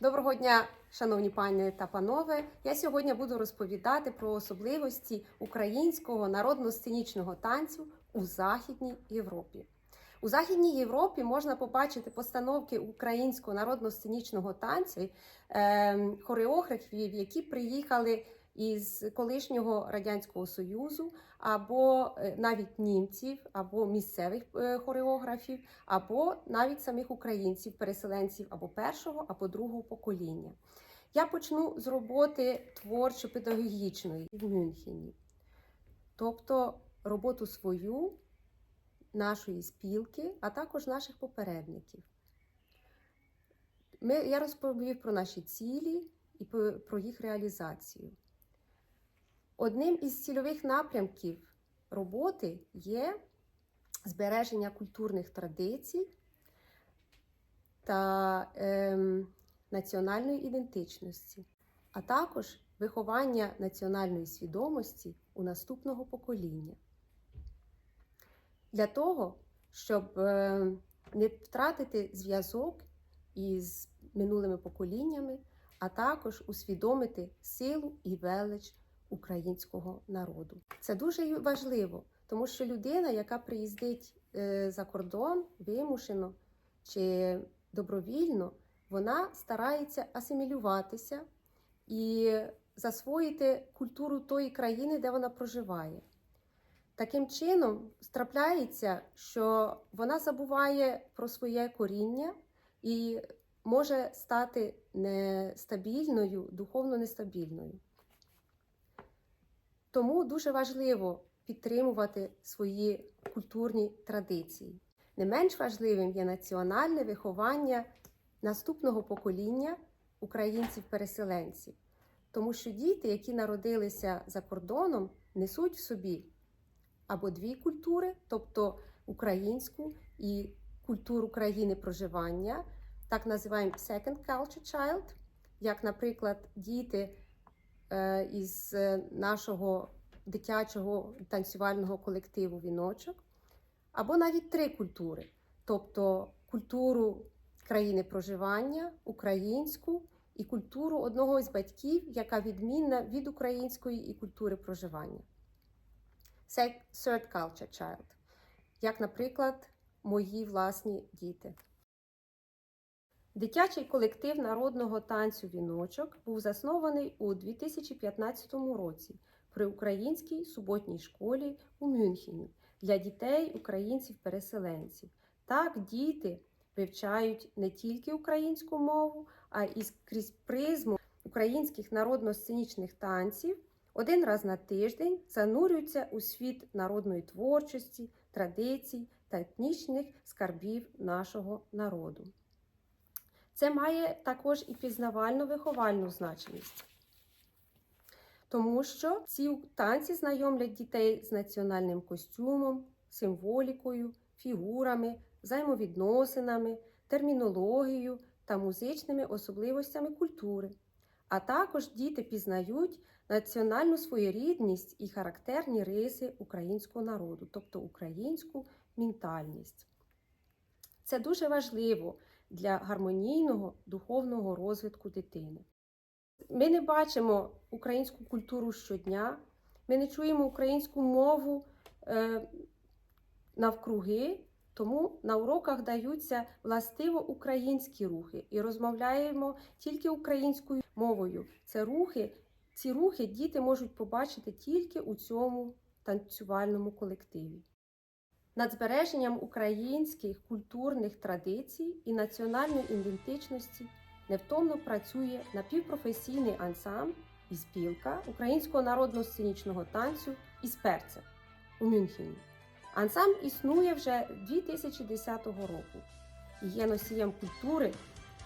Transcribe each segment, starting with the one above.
Доброго дня, шановні пані та панове. Я сьогодні буду розповідати про особливості українського народно-сценічного танцю у Західній Європі. У Західній Європі можна побачити постановки українського народно-сценічного танцю е, хореографів, які приїхали із колишнього радянського союзу, або е, навіть німців, або місцевих е, хореографів, або навіть самих українців, переселенців або першого, або другого покоління. Я почну з роботи творчо-педагогічної в Мюнхені, тобто роботу свою, нашої спілки, а також наших попередників. Ми, я розповів про наші цілі і про- про їх реалізацію. Одним із цільових напрямків роботи є збереження культурних традицій та ем, національної ідентичності, а також виховання національної свідомості у наступного покоління. Для того, щоб е, не втратити зв'язок із минулими поколіннями, а також усвідомити силу і велич українського народу. Це дуже важливо, тому що людина, яка приїздить е, за кордон вимушено чи добровільно, вона старається асимілюватися і засвоїти культуру тої країни, де вона проживає. Таким чином трапляється, що вона забуває про своє коріння і може стати нестабільною, духовно нестабільною. Тому дуже важливо підтримувати свої культурні традиції. Не менш важливим є національне виховання наступного покоління українців-переселенців, тому що діти, які народилися за кордоном, несуть в собі або дві культури, тобто українську і культуру країни проживання, так називаємо second culture child, як, наприклад, діти із е, нашого дитячого танцювального колективу Віночок, або навіть три культури, тобто культуру країни проживання, українську і культуру одного із батьків, яка відмінна від української і культури проживання. Це third culture child, як, наприклад, мої власні діти. Дитячий колектив народного танцю Віночок був заснований у 2015 році при українській суботній школі у Мюнхені для дітей українців-переселенців. Так, діти вивчають не тільки українську мову, а і крізь призму українських народно-сценічних танців один раз на тиждень занурюються у світ народної творчості, традицій та етнічних скарбів нашого народу. Це має також і пізнавально-виховальну значимість, тому що ці танці знайомлять дітей з національним костюмом, символікою, фігурами, взаємовідносинами, термінологією та музичними особливостями культури. А також діти пізнають національну своєрідність і характерні риси українського народу, тобто українську ментальність. Це дуже важливо для гармонійного духовного розвитку дитини. Ми не бачимо українську культуру щодня, ми не чуємо українську мову е, навкруги, тому на уроках даються властиво українські рухи і розмовляємо тільки українською мовою. Це рухи, ці рухи діти можуть побачити тільки у цьому танцювальному колективі. Над збереженням українських культурних традицій і національної ідентичності невтомно працює напівпрофесійний ансамбль і спілка українського народно-сценічного танцю із перця у Мюнхені. Ансамбль існує вже 2010 року і є носієм культури,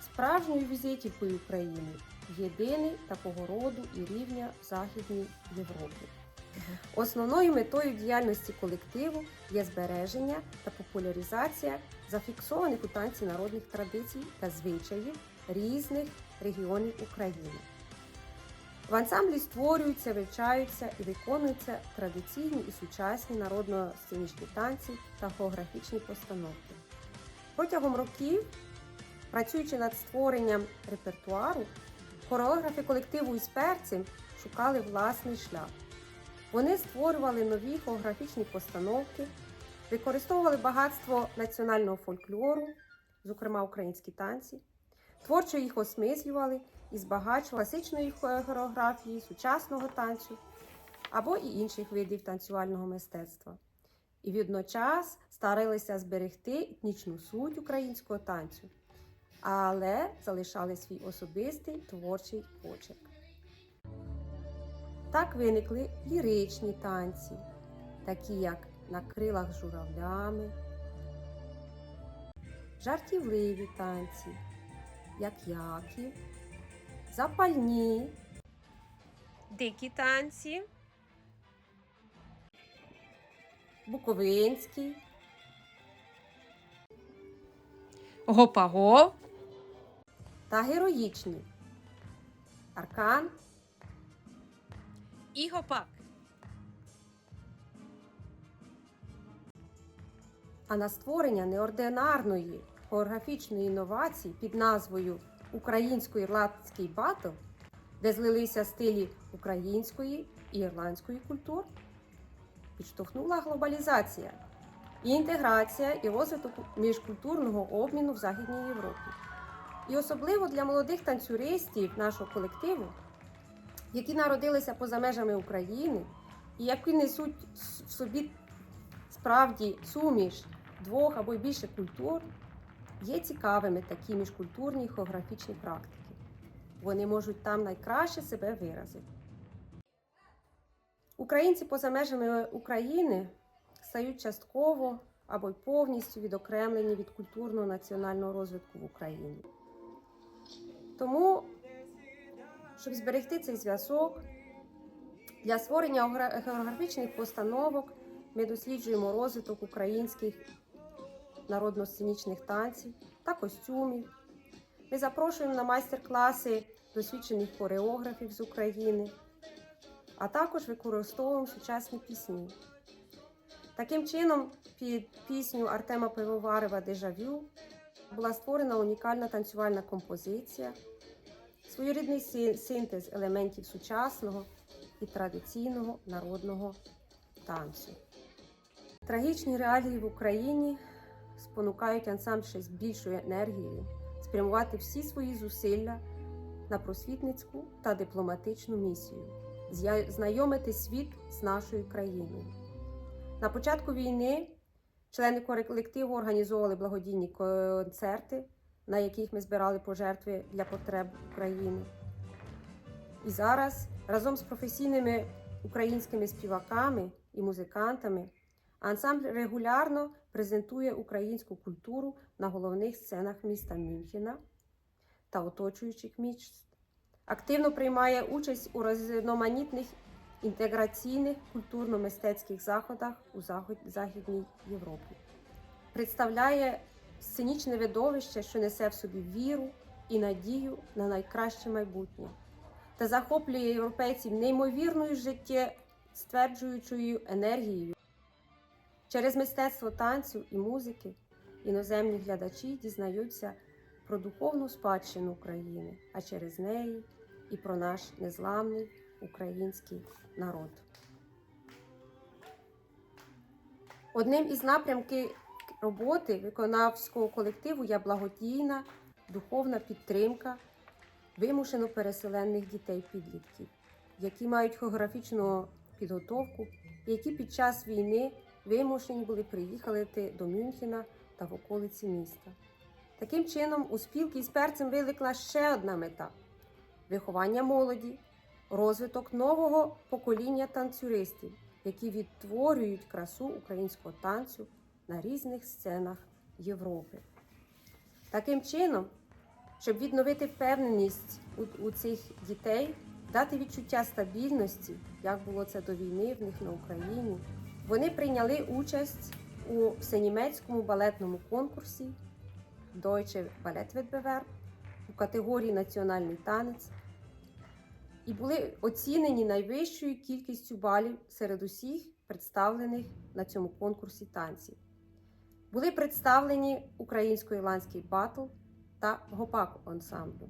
справжньою візитівкою України, єдиний такого роду і рівня в Західній Європі. Основною метою діяльності колективу є збереження та популяризація зафіксованих у танці народних традицій та звичаїв різних регіонів України. В ансамблі створюються, вивчаються і виконуються традиційні і сучасні народно-сценічні танці та хореографічні постановки. Протягом років Працюючи над створенням репертуару, хореографи колективу із перцем шукали власний шлях. Вони створювали нові хореографічні постановки, використовували багатство національного фольклору, зокрема українські танці, творчо їх осмислювали і збагачували класичної хореографії, сучасного танцю або і інших видів танцювального мистецтва. І водночас старалися зберегти етнічну суть українського танцю, але залишали свій особистий творчий почерк. Так виникли ліричні танці, такі як на крилах журавлями, жартівливі танці, як Яків, запальні, дикі танці, буковинські, Гопаго, та героїчні аркан, і гопак. а на створення неординарної хореографічної інновації під назвою Українсько-ірландський батл, де злилися стилі української і ірландської культур, підштовхнула глобалізація і інтеграція і розвиток міжкультурного обміну в Західній Європі. І особливо для молодих танцюристів нашого колективу, які народилися поза межами України і які несуть в собі справді суміш двох або більше культур, є цікавими такі міжкультурні хореографічні практики. Вони можуть там найкраще себе виразити. Українці поза межами України стають частково або й повністю відокремлені від культурного національного розвитку в Україні. Тому, щоб зберегти цей зв'язок, для створення геогра- хореографічних постановок ми досліджуємо розвиток українських народно-сценічних танців та костюмів. Ми запрошуємо на майстер-класи досвідчених хореографів з України, а також використовуємо сучасні пісні. Таким чином, під пісню Артема Пивоварева Дежавю була створена унікальна танцювальна композиція, своєрідний синтез елементів сучасного і традиційного народного танцю. Трагічні реалії в Україні спонукають ансамбль ще з більшою енергією спрямувати всі свої зусилля на просвітницьку та дипломатичну місію, знайомити світ з нашою країною. На початку війни члени колективу організовували благодійні концерти, на яких ми збирали пожертви для потреб України. І зараз разом з професійними українськими співаками і музикантами ансамбль регулярно презентує українську культуру на головних сценах міста Мюнхена та оточуючих міст. Активно приймає участь у різноманітних інтеграційних культурно-мистецьких заходах у Західній Європі. Представляє сценічне видовище, що несе в собі віру і надію на найкраще майбутнє, та захоплює європейців неймовірною життєстверджуючою енергією. Через мистецтво танцю і музики іноземні глядачі дізнаються про духовну спадщину України, а через неї і про наш незламний український народ. Одним із напрямків роботи виконавського колективу є благодійна духовна підтримка вимушено переселених дітей-підлітків, які мають хореографічну підготовку, які під час війни вимушені були приїхати до Мюнхена та в околиці міста. Таким чином, у спілки із перцем виникла ще одна мета виховання молоді, розвиток нового покоління танцюристів, які відтворюють красу українського танцю на різних сценах Європи. Таким чином, щоб відновити впевненість у, у цих дітей, дати відчуття стабільності, як було це до війни в них на Україні, вони прийняли участь у всенімецькому балетному конкурсі Deutsche Ballettwettbewerb у категорії Національний танець і були оцінені найвищою кількістю балів серед усіх представлених на цьому конкурсі танців. Були представлені українсько-ірландський батл та гопак ансамблю.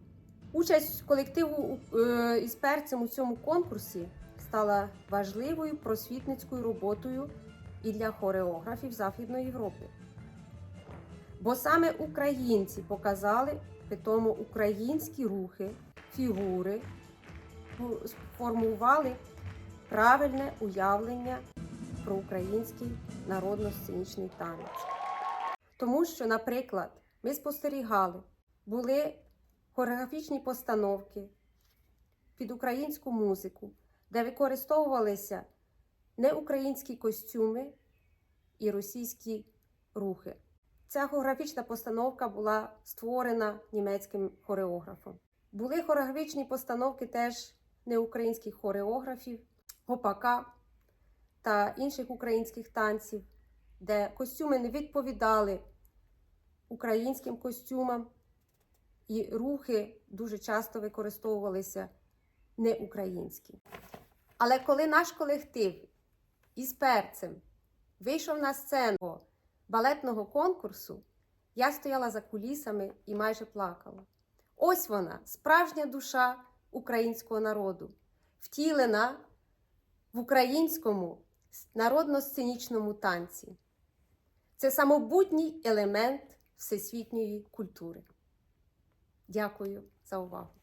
Участь колективу е, із перцем у цьому конкурсі стала важливою просвітницькою роботою і для хореографів Західної Європи. Бо саме українці показали питомо українські рухи, фігури, сформували правильне уявлення про український народно-сценічний танець. Тому що, наприклад, ми спостерігали, були хореографічні постановки під українську музику, де використовувалися неукраїнські костюми і російські рухи. Ця хореографічна постановка була створена німецьким хореографом. Були хореографічні постановки теж неукраїнських хореографів, гопака та інших українських танців, де костюми не відповідали українським костюмам, і рухи дуже часто використовувалися неукраїнські. Але коли наш колектив із перцем вийшов на сцену балетного конкурсу, я стояла за кулісами і майже плакала. Ось вона, справжня душа українського народу, втілена в українському народно-сценічному танці. Це самобутній елемент всесвітньої культури. Дякую за увагу.